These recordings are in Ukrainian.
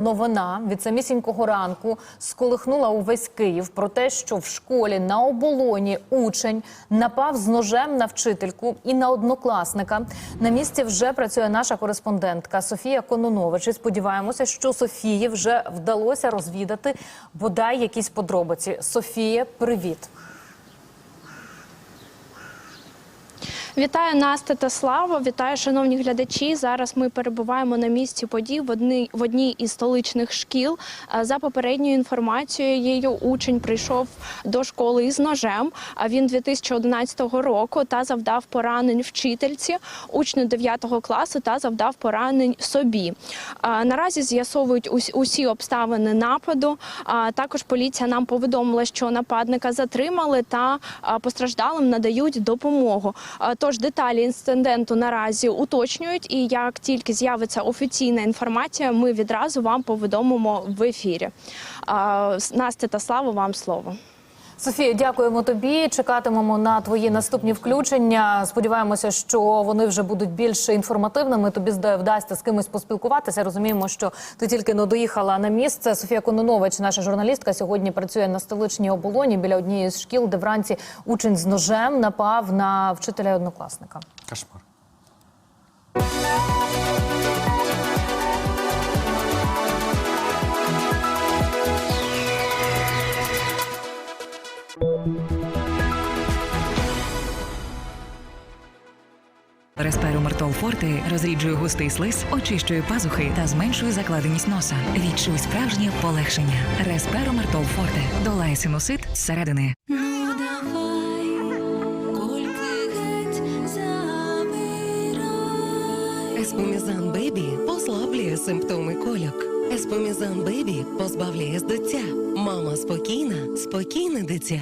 Новина від самісінького ранку сколихнула увесь Київ про те, що в школі на оболоні учень напав з ножем на вчительку і на однокласника. На місці вже працює наша кореспондентка Софія Кононович. І сподіваємося, що Софії вже вдалося розвідати бодай якісь подробиці. Софія, привіт. Вітаю Настя та Слава. Вітаю, шановні глядачі. Зараз ми перебуваємо на місці подій в одній в одній із столичних шкіл. Е, За попередньою інформацією, учень прийшов до школи із ножем. А він 2011 року та завдав поранень вчительці, учню 9 класу та завдав поранень собі. Е, Наразі з'ясовують ус- усі обставини нападу. Також поліція нам повідомила, що нападника затримали та постраждалим надають допомогу. Тож деталі інциденту наразі уточнюють, і як тільки з'явиться офіційна інформація, ми відразу вам повідомимо в ефірі. Настя та Слава, вам слово. Софія, дякуємо тобі. Чекатимемо на твої наступні включення. Сподіваємося, що вони вже будуть більш інформативними. Тобі вдасться з кимось поспілкуватися. Розуміємо, що ти тільки не доїхала на місце. Софія Кононович, наша журналістка, сьогодні працює на столичній оболоні біля однієї з шкіл, де вранці учень з ножем напав на вчителя і однокласника. Кошмар. Респеру Мартол Форте розріджує густий слиз, очищує пазухи та зменшує закладеність носа. Відчуй справжнє полегшення. Респеро Мартол Форте долає синусит зсередини. Еспомізан Бебі послаблює симптоми кольок. Еспомізан Бебі позбавляє з дитя. Мама спокійна, спокійне дитя.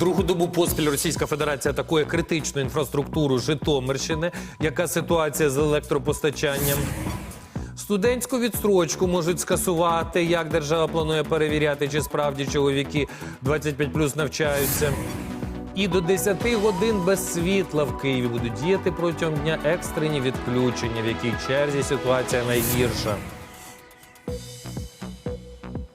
Другу добу поспіль Російська Федерація атакує критичну інфраструктуру Житомирщини. Яка ситуація з електропостачанням? Студентську відстрочку можуть скасувати. Як держава планує перевіряти, чи справді чоловіки 25 плюс навчаються? І до 10 годин без світла в Києві будуть діяти протягом дня екстрені відключення, в якій черзі ситуація найгірша.